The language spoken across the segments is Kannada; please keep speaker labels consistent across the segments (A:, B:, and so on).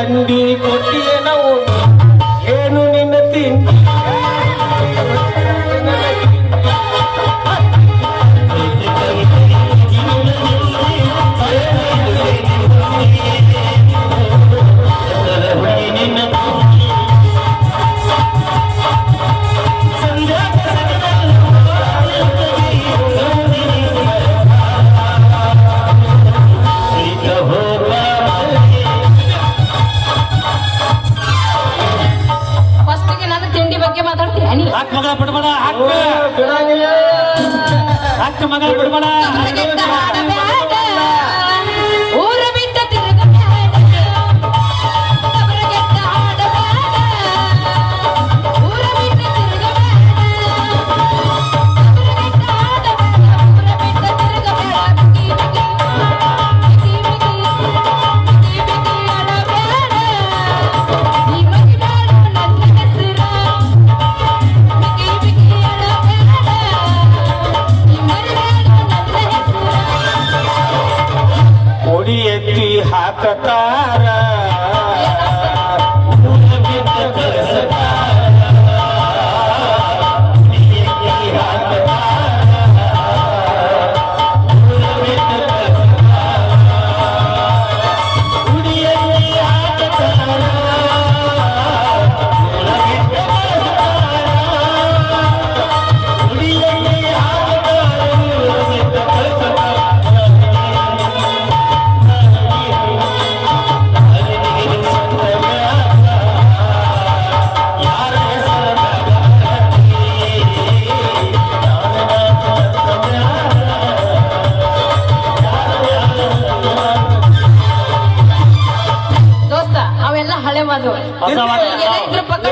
A: ತಂಡಿ ಕೊಟ್ಟಿಯೇ ನಾವು. ಏನು ನಿನ್ನ ತಿಂಡಿ?
B: ಹಾಕ್ ಮಗ
C: ಇದ್ರ ಪಕ್ಕ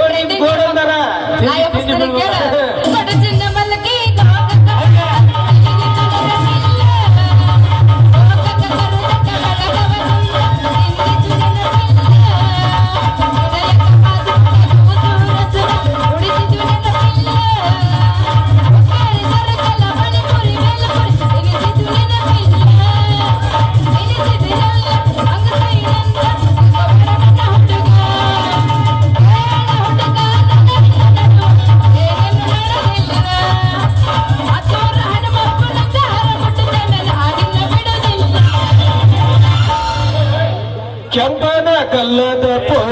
A: ಕೆಂಪನ ಕಲ್ಲದ ಪೋರಿ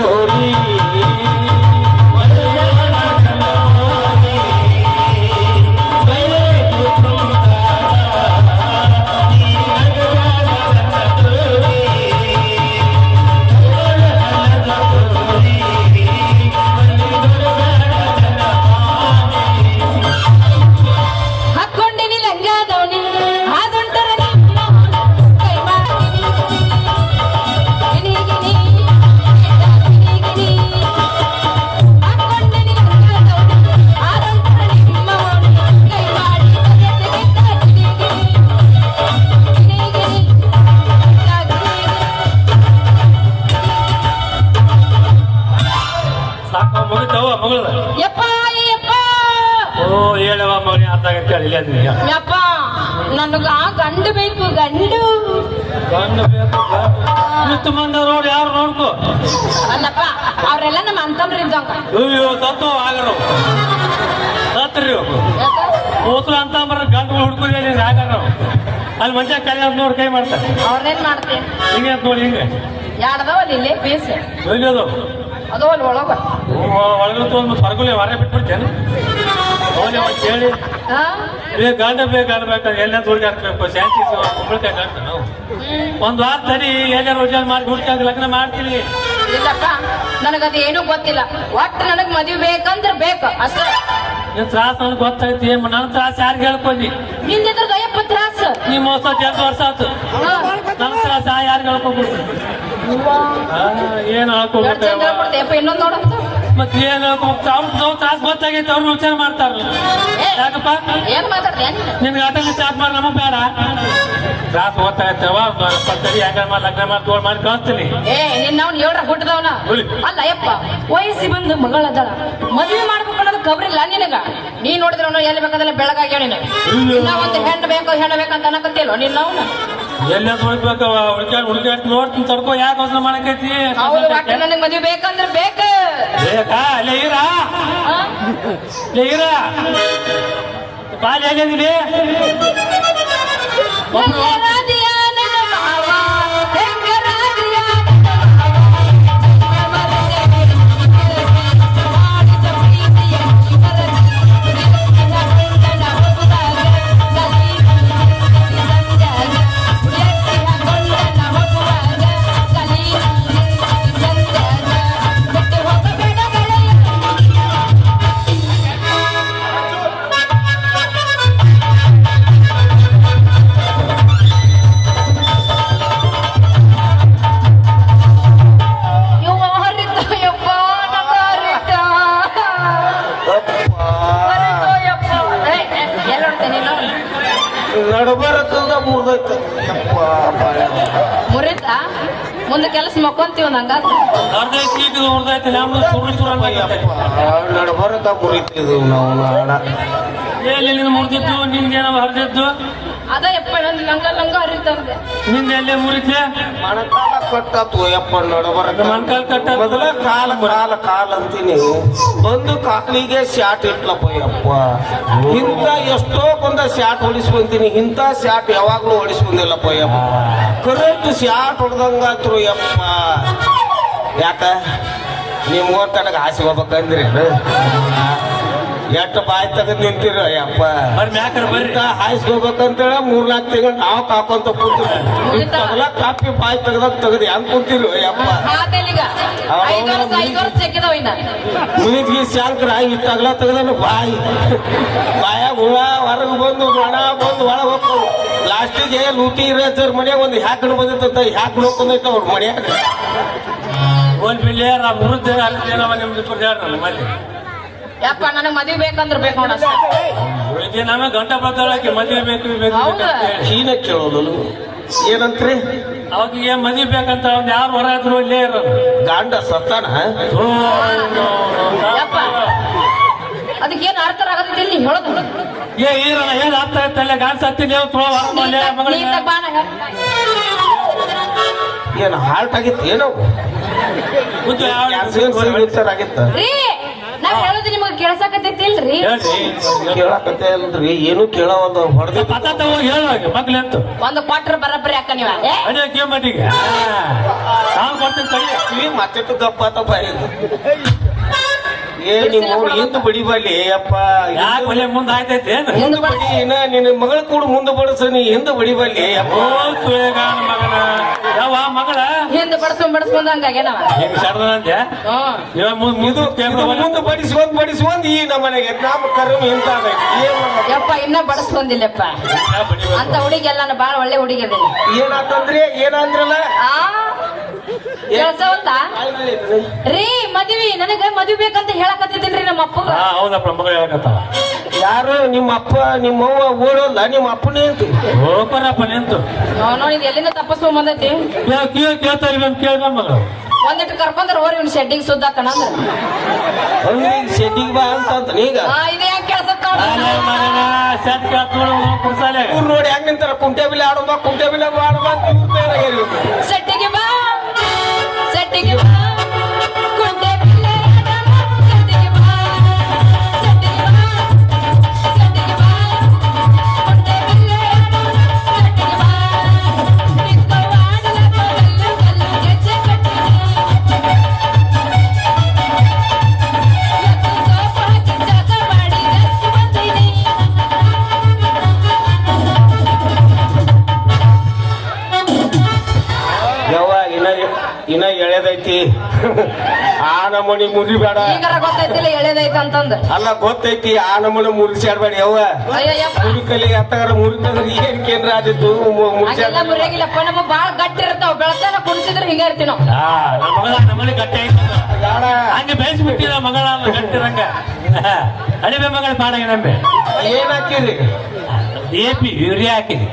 B: ಮಗನೇ ಅರ್ಥ ಆಗತ್ತೆ ಇಲ್ಲ ನಿನಗೆ.
C: ಯಪ್ಪ ನನಗ ಗಂಡು ಬೇಕು ಗಂಡು.
B: ಗಂಡು ಬೇಕು ಇಷ್ಟು ಮಂದಿ ನೋಡಿ ಯಾರು ನೋಡ್ಕೋ?
C: ಅಲ್ಲಪ್ಪ ಅವರೆಲ್ಲ ನಮ್ಮ ಅಂತಂದ್ರೆ ಇದ್ದಂಗ.
B: ಅಯ್ಯೋ ಸತ್ತು ಆಗರು ಸತ್ರಿ ಕೂಸಲು ಅಂತ ಬರ ಗಂಡು ಹುಡ್ಕೋದೇ ನೀನು ಅಲ್ಲಿ ಮಂಚ ಕಲ್ಯಾಣ ನೋಡಿ ಕೈ ಮಾಡ್ತಾರೆ.
C: ಅವ್ರನ್ನೇನ್ ಮಾಡ್ತೀನಿ
B: ಹಿಂಗೆ ಅಂತ ನೋಡಿ ಹಿಂಗೆ.
C: ಯಾಡ್ದವ ಇಲ್ಲೇ ಬೇಸ್.
B: ಎಲ್ಲಿ ಅದು
C: ಅದು ಅಲ್ಲಿ ಒಳಗ.
B: ಒಳಗೆ ತೊಗೊಂಡು ಹೊರಗುಲೆ ಹೊರ ಬಿಟ್ಬಿಡ್ತೇನೆ? ಅವನೇ ಒಂದು ಕೇಳಿ
C: ಹಾ?
B: ಏ ಗಂಡ ಬೇಕು ಗಂಡ ಬೇಕು ಎಲ್ಲ ಹುಡುಗಾಡ್ಬೇಕು ಶಾಂತಿ ಕುಂಬಳಕಾಯಿ ಗಂಡ ನಾವು. ಒಂದ್ ವಾರ ತಡಿ ಎಲ್ಲಾರು ವಜನ ಮಾಡಿ ಹುಡುಕಾಗ ಲಗ್ನ ಮಾಡ್ತೀವಿ
C: ಇಲ್ಲಪ್ಪ ನನಗದು ಏನೂ ಗೊತ್ತಿಲ್ಲ. ಒಟ್ಟು ನನಗ್ ಮದ್ವೆ ಬೇಕಂದ್ರ ಬೇಕು ಅಷ್ಟ.
B: ನಿನ್ ತ್ರಾಸ ನನಗೆ ಗೊತ್ತಾಯ್ತು ಏನ್ ನನ್ನ ತ್ರಾಸ ಯಾರಿಗೆ ಹೇಳ್ಕೊಂಡಿ?
C: ನಿಂದಿದ್ರ ದಯಪ್ಪ ತ್ರಾಸ.
B: ನೀ ಮೋಸ ಎರಡು ವರ್ಷ ಆತು
C: ನನ್
B: ನನ್ನ ತ್ರಾಸ ಯಾರಿಗೆ ಹೇಳ್ಕೊಬಿಡ್ತು? ಏನ್
C: ಹೇಳ್ಬಿಡ್ತೀಯಪ್ಪ ಇನ್ನೊಂದ್ ನೋಡಂತ
B: ಮತ್ತೆ ಏನು ಅವ್ರು ತ್ರಾಸ ಗೊತ್ತಾಗೈತೆ ಅವ್ರು ವಿಚಾರ ಮಾಡ್ತಾರ
C: ಏ,
B: ಯಾಕಪ್ಪ?
C: ಏನ್ ಮಾತಾಡ್ತೀಯ ನೀನು?
B: ನಿನ್ಗೆ ಆಟಕ್ಕೆ ಚಾಟ್ ಮಾಡಿ ನಮಗ್ ಬೇಡ. ಕ್ಲಾಸ್ ಗೊತ್ತಾಗತ್ತವ ಪತ್ತರಿ ಯಾಕ ಮಾಡಿ ಲಗ್ನ ಮಾಡಿ ತೋಳ್ ಮಾಡಿ ಕಳಿಸ್ತೀನಿ.
C: ಏ ನಿನ್ನ ಅವ್ನು ಹೇಳ್ರ ಹುಟ್ಟದವನ
B: ಹುಲಿ.
C: ಅಲ್ಲ ಯಪ್ಪ ವಯಸ್ಸಿ ಬಂದು ಮಗಳದಳ ಮದುವೆ ಮಾಡ್ಬೇಕು ಅನ್ನೋದು ಕಬ್ರಿಲ್ಲ ನಿನಗ? ನೀ ನೋಡಿದ್ರೆ ಅವನು ಎಲ್ಲಿ ಬೇಕಾದ್ರೆ ಬೆಳಗಾಗ್ಯಾವ ನಿನಗ?
B: ಅಯ್ಯೋ.
C: ಒಂದು ಹೆಣ್ಣು ಬೇಕು ಹೆಣ್ಣು ಬೇಕಂತ ಅನ್ನಕತ್ತಿಲ್ವ ನಿನ್ನ ಅವನು?
B: ಎಲ್ಲ ಹುಡುಕ್ಬೇಕ ಹುಡುಕ್ಯಾಡ್ ಹುಡುಕ್ಯಾಡ್ ನೋಡ್ತೀನಿ ತಡ್ಕೊ ಯಾಕೆ ಹೊಸ ಮಾಡಕೈತಿ
C: ನನಗ್ ಮದ್ವೆ ಬೇಕಂದ್ರೆ ಬೇಕ.
B: ಬೇಕಾ? ಅಲ್ಲೇ ಇರ
A: ನಡಬರಕಲ್ದ ಮುರ್ದೈತ.
C: ಮುರಿತ? ಮುಂದೆ ಕೆಲಸ ಮಕ್ಕೊಂತೀವ ನಂಗ
B: ಅರ್ಧ ಈಗ ಹೊಡೆದೈತಿ ನಮ್ದು ಸುರು ಸುರು
A: ನಡಬರಕ ಮುರಿತಿದ್ವು ನಾವು ನಾಡ
B: ಎಲ್ಲಿ ಏನೋ ಮುರಿದಿದ್ದು ನಿಂದೇನೋ ಹರಿದಿದ್ದು?
C: ಅದ ಯಪ್ಪ ನಂದು ಲಂಗ ನಂಗ ಹರಿತಂದೆ
B: ನಿಂದ ಎಲ್ಲೇ ಮುರಿದ್ದೆ
A: ಮಣಕಾಲ ಕಟ್ಟತ್ತು ಯಪ್ಪ ನಡಬರಕ
B: ಮೊಣಕಾಲ್ ಕಟ್ಟತ್ತು.
A: ಮೊದಲ ಕಾಲ ಕಾಲ ಕಾಲ ಅಂತೀನಿ. ಒಂದು ಕಾಲಿಗೆ ಶಾಟ್ ಇಟ್ಲಪ್ಪ ಯಪ್ಪ. ಇಂಥ ಎಷ್ಟೋ ಕೊಂದ ಶಾಟ್ ಹೊಡಿಸ್ಕೊಂತೀನಿ ಇಂಥ ಶಾಟ್ ಯಾವಾಗ್ಲೂ ಹೊಡಿಸ್ಕೊಂಡಿಲ್ಲಪ್ಪ ಯಪ್ಪ. ಕರೆಕ್ಟ್ ಶಾಟ್ ಹೊಡೆದಂಗಾತ್ರು ಯಪ್ಪ. ಯಾಕ? ನಿಮ್ಗೋರ್ ತನಗ ಆಸೆ ಹೋಗ್ಬೇಕಂದ್ರಿ ಎಷ್ಟು ಬಾಯಿ ತೆಗೆದು ನಿಂತಿರ ಯಪ್ಪ?
B: ಬರ್ರಿ ಮ್ಯಾಕರ ಬರ್ರಿ.
A: ಹಾಯಿಸ್ಕೋಬೇಕಂತೇಳಿ ಮೂರ್ನಾಲ್ಕು ತಿಂಗಳು ನಾವು ಕಾಕೊಂತ ಕೂತಿರ ಇಂಥವೆಲ್ಲ ಕಾಪಿ ಬಾಯಿ ತೆಗ್ದಾಗ ತೆಗೆದು ಹೆಂಗ್ ಕುಂತಿರು ಯಪ್ಪ? ಮುನಿದ್ಗಿ ಶಾಂಕ್ರ ಇತ್ತಾಗಲ ತೆಗ್ದನು ಬಾಯಿ. ಬಾಯಾಗ ಹುಳ ಹೊರಗೆ ಬಂದು ಒಣ ಬಂದು ಒಳಗೆ ಹೋಗ್ತಾವ. ಲಾಸ್ಟಿಗೆ ಲೂಟಿ ಇರೋದ್ರ ಮನ್ಯಾಗ ಒಂದು ಹ್ಯಾಕಣ್ ಬಂದಿರ್ತಂತ ಹ್ಯಾಕ್ ನೋಡ್ಕೊಂಡೈತ ಅವ್ರ ಮನ್ಯಾಗ.
B: ಒಂದ್ ಬಿಲ್ಲಿ ನಾ ಮುರಿದ ನಿಮ್ದು ಹೇಳ್ರಿ ಮಲ್ಲಿ?
C: ಯಪ್ಪ ನನಗ್ ಮದ್ವೆ ಬೇಕಂದ್ರೆ ಬೇಕು ನೋಡ
B: ಗಂಟ ಬದಲಾಕಿ ಮದ್ವೆ ಬೇಕು ಬೇಕು
C: ಹೌದಾ?
A: ಕೇಳೋದಲ್ಲ ಏನಂತ್ರಿ?
B: ಅವಾಗ ಏನ್ ಮದ್ವೆ ಬೇಕಂತ ಒಂದ್ ಯಾರು ಹೊರ ಇದ್ರು ಇಲ್ಲೇ ಇರೋದು
A: ಗಾಂಡ ಸತ್ತಾನ
B: ಓ, ನೋ, ನೋ.
C: ಯಪ್ಪ. ಅದಕ್ಕೇನು ಅರ್ಥ ನೀ ಹೇಳೋದು.
B: ಏ ಏನಲ್ಲ ಏನ್ ಆಗ್ತಾ ಇತ್ತಲ್ಲ ಗಾಡ್ ಸತ್ತಿ ನೀವು ತುಳ ಹೊರ ಮಗಳಿಗೆ
C: ಬಾಣ
A: ಏನು ಹಾರ್ಟ್ ಆಗಿತ್ತು ಏನೋ?
B: ಕೂತು ಯಾವ-
A: ಕ್ಯಾನ್ಸರ್ ಆಗಿತ್ತ?
C: ರೀ ನಾ ಹೇಳೋದು ನಿಮಗೆ ಕೇಳ್ಸಕತ್ತೈತಿಲ್ರಿ
A: ಕೇಳಕತ್ತೆ ಅಲ್ರಿ ಏನು ಕೇಳೋ ಹೊಡೆದ
B: ಪತ ಹೋಗಿ ಹೇಳುವಾಗ ಮಕ್ಳು ಅಂತ
C: ಒಂದು ಕೊಟ್ರ ಬರಬ್ಬರಿ ಅಕ್ಕ ನೀವ.
B: ಅದೇ ನಾವು ಕೊಡ್ತೀನಿ
A: ಕಿವಿ ಮತ್ತೆಟ್ಟು ಗಪ್ಪ ಅಂತ ಬಾಯಿ ಏ ನಿಮ್ಮ ಹಿಂದ್ ಬಡಿಬಲ್ಲಿ ಅಪ್ಪ
B: ಯಾಕೆ ಒಳ್ಳೆ ಮುಂದೆ ಆಯ್ತೈತಿ ಏನು?
A: ಮುಂದೆ ಬಡಿ ಇನ್ನ ನಿನ್ನ ಮಗಳ ಕೂಡ ಮುಂದೆ ಬಡಸ ನೀ ಹಿಂದೆ ಬಡಿಬಲ್ಲಿ ಅಪ್ಪ
B: ಓ ಸುವೇಗಾನ ಮಗನ. ಯಾವ ಮಗಳ?
C: ಹಿಂದೆ ಬಡಸ್ಕೊಂಡ್ ಬಡಸ್ಕೊಂಡ್ ಹಂಗಾಗೇನವ
B: ಹಿಂಗ ಸಡ್ದ ಅಂದೆ
C: ಹ್ಮ್
B: ಇವಾಗ ಮುಂದ್
A: ಇದು
B: ಮುಂದೆ
A: ಇದು ಮುಂದೆ ಬಡಿಸ್ಕೊಂಡ್ ಬಡಿಸ್ಕೊಂಡ್ ಈ ನಮ್ಮನೆಗೆ ನಮ್ಮ ಕರ್ಮ ಇಂತ ಏನ್ ಮಾಡ್ಬೇಕು?
C: ಯಪ್ಪ ಇನ್ನ ಬಡಸ್ಕೊಂದಿಲ್ಲಪ್ಪ ಅಂತ ಹುಡುಗಿ ನಾನು ಬಾಳ ಒಳ್ಳೆ ಹುಡುಗಿ ಅದೀನಿ.
A: ಏನಾತಂದ್ರಿ ಏನಂದ್ರಲ್ಲ?
C: ಆ ಕೇಳ್ಸವಲ್ದ ರೀ ಮದ್ವಿ ನನಗ ಮದ್ವಿ ಬೇಕಂತ ಹೇಳಕತ್ತಿದ್ದೀನ್ರಿ ನಮ್ಮ ಅಪ್ಪಗ.
B: ಹಾ ಹೌದಪ್ಪ ಮಗಳು ಹೇಳಕತ್ತಾವ
A: ಯಾರು ನಿಮ್ಮ ಅಪ್ಪ ನಿಮ್ಮವ್ವ ಓಡೋಲ್ಲ ನಿಮ್ಮ ಅಪ್ಪನೇ ಅಂತ.
B: ಹೋಗ್ಬರಪ್ಪ ನಿಂತು.
C: ನಾವ್ ನೋಡಿ ಎಲ್ಲಿಂದ ತಪ್ಪಸ್ಕೊಂಡ್ ಬಂದೈತಿ?
B: ಕೇಳ್ ಕೇಳ್ ಕೇಳ್ತಾ ಕೇಳಿ ಕೇಳ್ದ ಮಗಳು
C: ಒಂದಿಟ್ಟು ಕರ್ಕೊಂಡ್ರ ಓರಿ ಇವ್ನ ಶೆಡ್ಡಿಗೆ ಸುದ್ದಾಕಣ
A: ಶೆಡ್ಡಿಗೆ ಬಾ ಅಂತ ಈಗ.
C: ಆ ಇದು ಯಾಕೆ
A: ಇವ್ರು ನೋಡಿ ಹೆಂಗ್ ನಿಂತಾರ ಕುಂಟೆ ಬಿಲೆ ಆಡೋದ ಕುಂಟೆ ಬಿಲೆ ಆಡೋದ ಅಂತ ಇವ್ರ Thank you. ಆ ನಮೂನಿ ಮುರಿಬೇಡ
C: ಈಗಾರ ಗೊತ್ತೈತಿಲ್ಲ ಎಳೆದೈತೆ ಅಂತಂದು
A: ಅಲ್ಲ ಗೊತ್ತೈತಿ ಆ ನಮೂನಿ ಮುರಿಸ್ಯಾಡ್ಬೇಡ ಯವ್ವ
C: ಅಯ್ಯಯ್ಯಪ್ಪ
A: ಮುರಿ ಕಲಿಗೆ ಹತ್ತಾರ ಮುರಿತಂದ್ರೆ ಏನ್ ಕೇಂದ್ರ ಆದಿತ್ತು
C: ಹಂಗೆಲ್ಲ
A: ಮುರಿಸ್ಯಾಡ
C: ಮುರಿಯಾಗಿಲ್ಲಪ್ಪ ನಮ್ಮ ಬಾಳ ಗಟ್ಟಿ ಇರ್ತಾವ ಬೆಳತನ ಕುಣಿಸಿದ್ರೆ ಹಿಂಗ ಇರ್ತೀವಿ ನಾವು
B: ಹಾ ನಮ್ಮ ಮಗಳ ನಮ್ಮನೆ ಗಟ್ಟಿ ಐತಲ್ಲ
A: ಯಾಡ
B: ಹಂಗೆ ಬೇಯಿಸ್ಬಿಟ್ಟಿದ ಮಗಳ ಗಟ್ಟಿರಂಗ ಅಡಿಬೆ ಮಗಳ ಪಾಡಾಗ ನಂಬೆ
A: ಏನ್ ಹಾಕಿರಿ
B: ಎ ಪಿ ಯೂರಿಯಾ ಹಾಕಿನಿ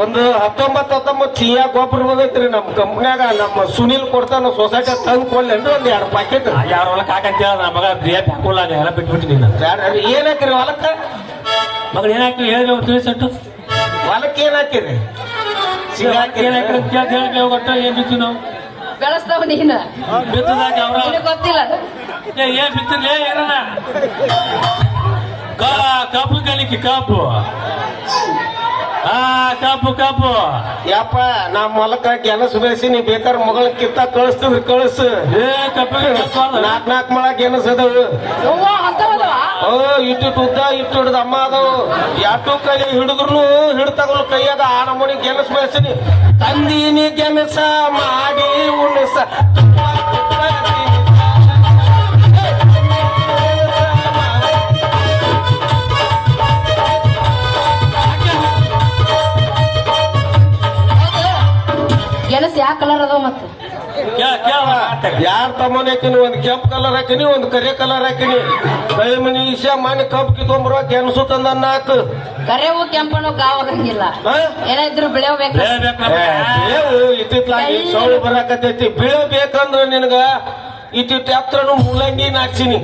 A: ಒಂದು ಹತ್ತೊಂಬತ್ತು ಹತ್ತೊಂಬತ್ತು ಚೀಯಾ ಗೊಬ್ಬರ ಬಂದೈತ್ರಿ ನಮ್ಮ ಕಂಪ್ನ್ಯಾಗ ನಮ್ಮ ಸುನಿಲ್ ಕೊಡ್ತಾನ ಸೊಸೈಟಿ ತಂದು ಕೊಡ್ಲೇನ್ರಿ ಒಂದು ಎರಡು ಪ್ಯಾಕೆಟ್
B: ಯಾರು ಹೊಲಕ್ಕೆ ಹಾಕಂತ ಹೇಳ ನಮ್ಮ ಮಗ ಪಿ ಹಾಕೋಲ್ಲ ಎಲ್ಲ ಬಿಟ್ಬಿಟ್ಟು ನೀನು.
A: ಏನ್ ಹಾಕಿರಿ ಹೊಲಕ್ಕ?
B: ಮಗಳು ಹೇಳಿ ಅವ್ರು ತಿಳಿಸಟ್ಟು
A: ಹೊಲಕ್ಕೆ ಏನ್ ಹಾಕಿರಿ?
B: ಏನ್ ಏನ್ ಬಿತ್ತು ನಾವು?
C: ಬೆಳೆಸ್ತಾವ ನೀನು.
B: ಬಿತ್ತದಾಗ ಅವ್ರ?
C: ಗೊತ್ತಿಲ್ಲ
B: ಏನ್ ಬಿತ್ತಿರ್ಲೇ ಕಬ್ಬು ಕಲಿಕೆ ಕಬ್ಬು ಹಾ ಕಪ್ಪು ಕಬ್ಬು
A: ಯಪ್ಪ ನಮ್ಮ ಮೊಲಕ ಗೆಣಸು ಬೆಳೆಸಿ ನೀ ಬೇಕಾದ್ರೆ ಮಗಳ ಕಿತ್ತ ಕಳಿಸ್ತದ ಕಳಿಸು.
B: ಏ ನಾಲ್ಕು
A: ನಾಕ್ ನಾಕ್ ಮಳ ಗೆಣಸ್ ಅದಾವು?
C: ಅವ್ವ?
A: ಓ ಇಟ್ಟು ಉದ್ದ ಇಟ್ಟು ಹಿಡ್ದ ಅಮ್ಮ ಅದಾವು. ಯಾಟು ಕೈ ಹಿಡಿದ್ರು ಹಿಡ್ತಗಲ್ ಕೈಯಾಗ ಆ ನಮೂನಿ ಗೆಣಸ್ ಬೆಳೆಸಿನಿ ತಂದೀನಿ ಗೆಣಸ ಮಾಡಿ ಉಣಸ
C: ಗೆಣಸ್ ಯಾವ ಕಲರ್ ಅದಾವ ಮತ್ತ.
A: ಯಾರ ತಮ್ಮನ ಹಾಕಿನಿ? ಒಂದ್ ಕೆಂಪ್ ಕಲರ್ ಹಾಕಿನಿ ಒಂದ್ ಕರೆ ಕಲರ್ ಹಾಕಿನಿ. ಕೈ ಈಶ ಮನೆ ಕಬ್ಬು ಕಿತ್ಕೊಂಬರುವ ಗೆಣಸು ತಂದ ನಾಕ್.
C: ಕರೆವು ಕೆಂಪನು ಗಾವ್ ಆಗಂಗಿಲ್ಲ.
A: ಹಾ?
C: ಏನಾದ್ರು ಬೆಳೆಯಬೇಕು?
A: ಇತ್ತಿತ್ಲಾಗಿ ಸೌಳು ಬರಾಕತೈತಿ ಬೀಳಬೇಕಂದ್ರ ನಿನಗ ಇಟ್ಟಿಟ್ಟು ಎತ್ತರನು ಮೂಲಂಗಿ ನಾಕ್ಸಿನಿ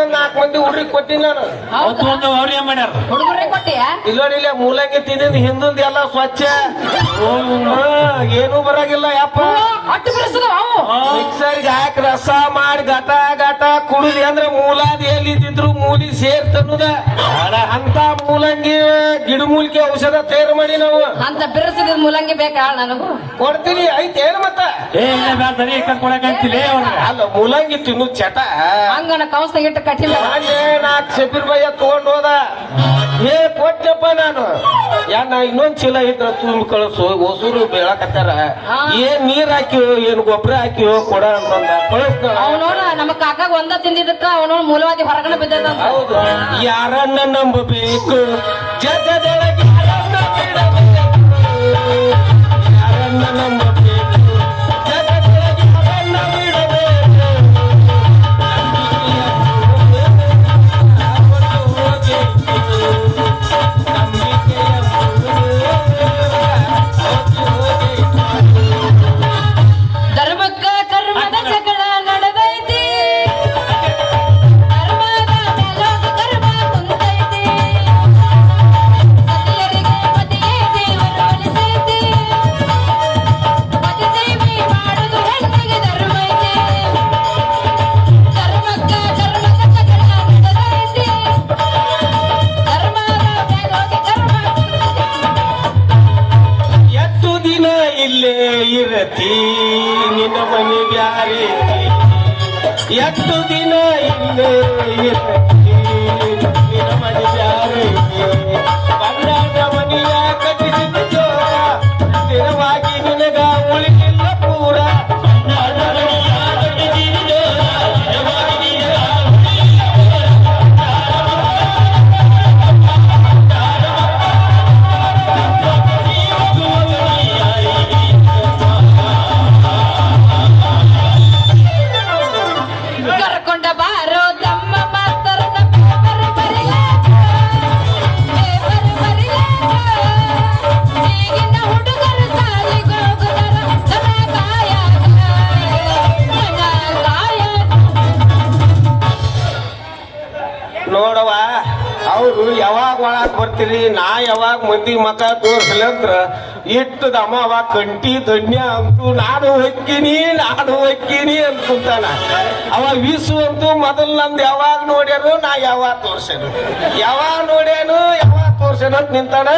A: ಒಂದ್ ನಾಲ್ಕು ಮಂದಿ ಕೊಟ್ಟಿನಿ ನಾನು.
B: ಅವತ್ತು ಒಂದು ಅವ್ರು ಏನ್ ಮಾಡ್ಯಾರ?
C: ಹುಡುಗರೇ ಕೊಟ್ಟಿಯ?
A: ಇಲ್ಲೋಡಿಲ್ಲ ಮೂಲಂಗಿ ತಿಂದಿದ್ದು ಹಿಂದಿಂದ ಎಲ್ಲ ಸ್ವಚ್ಛ. ಹಾ, ಏನೂ ಬರಾಗಿಲ್ಲ ಯಪ್ಪ?
C: ಅಟ್ಟು ಅವು
A: ಮಿಕ್ಸರ್ಗೆ ಹಾಕಿ ರಸ ಮಾಡಿ ಗಟ ಗಟ ಕುಡಿದಿ ಅಂದ್ರೆ ಮೂಲಾದಿ ಎಲ್ಲಿದ್ದಿದ್ರು ಮೂಲಿ ಸೇರ್ತನ್ನುದ. ಅಂತ ಮೂಲಂಗಿ ಗಿಡಮೂಲಿಕೆ ಔಷಧ ತಯಾರು ಮಾಡಿ ನಾವು.
C: ಅಂತ ಬಿರಸಿದ ಮೂಲಂಗಿ ಬೇಕಾ ನನಗೂ?
A: ಕೊಡ್ತೀನಿ ಐತೆ ಏನು ಮತ್ತ.
B: ಏ ಇಲ್ಲ ಬ್ಯಾಡ ಸರಿ ಕರ್ಕೊಳಕ್ ಅಂತಿಲ್ಲ
A: ಅಲ್ಲ ಮೂಲಂಗಿ ತಿನ್ನು ಚಟ.
C: ಹಂಗನ ಕೌಸ್ನಾಗಿಟ್ಟು ಇಟ್ಟು
A: ಕಟ್ಟಿಲ್ಲ. ನಾಲ್ಕು ಶಬೀರ್ ಬಯ್ಯ ತಗೊಂಡ್ ಹೋದ. ಏ ಕೊಟ್ಟಪ್ಪ ನಾನು. ಯಾ ನಾ ಇನ್ನೊಂದ್ ಚೀಲ ಇದ್ರ ತುಂಬ ಕಳಿಸು ಹೊಸೂರು ಬೆಳಕತ್ತಾರ. ಏನ್ ನೀರ್ ಹಾಕಿ ಏನ್ ಗೊಬ್ಬರ ಹಾಕಿವೋ ಕೊಡ ಅಂತಂದ. ಕಳಿಸ್ತಾಳ.
C: ಅವನೋಡ ನಮ್ಮ ಕಾಕಾಗ ಒಂದ ತಿಂದಿದ್ದಕ್ಕ ಅವನೋಡ್ ಮೂಲವಾದಿ ಹೊರಗಡೆ ಬಿದ್ದದ
A: ಹೌದು. ಯಾರನ್ನ ನಂಬಬೇಕು? ಜಗದೊಳಗೆ ಯಾರನ್ನ ನಂಬಬೇಕು ಎಷ್ಟು ದಿನ ಬರ್ತೀರಿ? ನಾ ಯಾವಾಗ ಮಂದಿ ಮಕ ತೋರ್ಸಲಿ ಇಟ್ಟು ದಮ ಅವಾಗ ಕಂಟಿ ಧನ್ಯ ಅಂತೂ ನಾನು ಹೊಕ್ಕಿನಿ ನಾನು ಹೊಕ್ಕಿನಿ ಅನ್ಕೊಂತಾನ ಅವ ವೀಸು ಅಂತೂ ಮೊದಲು ನಂದು ಯಾವಾಗ ನೋಡ್ಯಾರು ನಾ ಯಾವಾಗ ತೋರ್ಸೇನು? ಯಾವಾಗ ನೋಡ್ಯಾನು, ಯಾವಾಗ ತೋರ್ಸೇನು ಅಂತ ನಿಂತಾನ?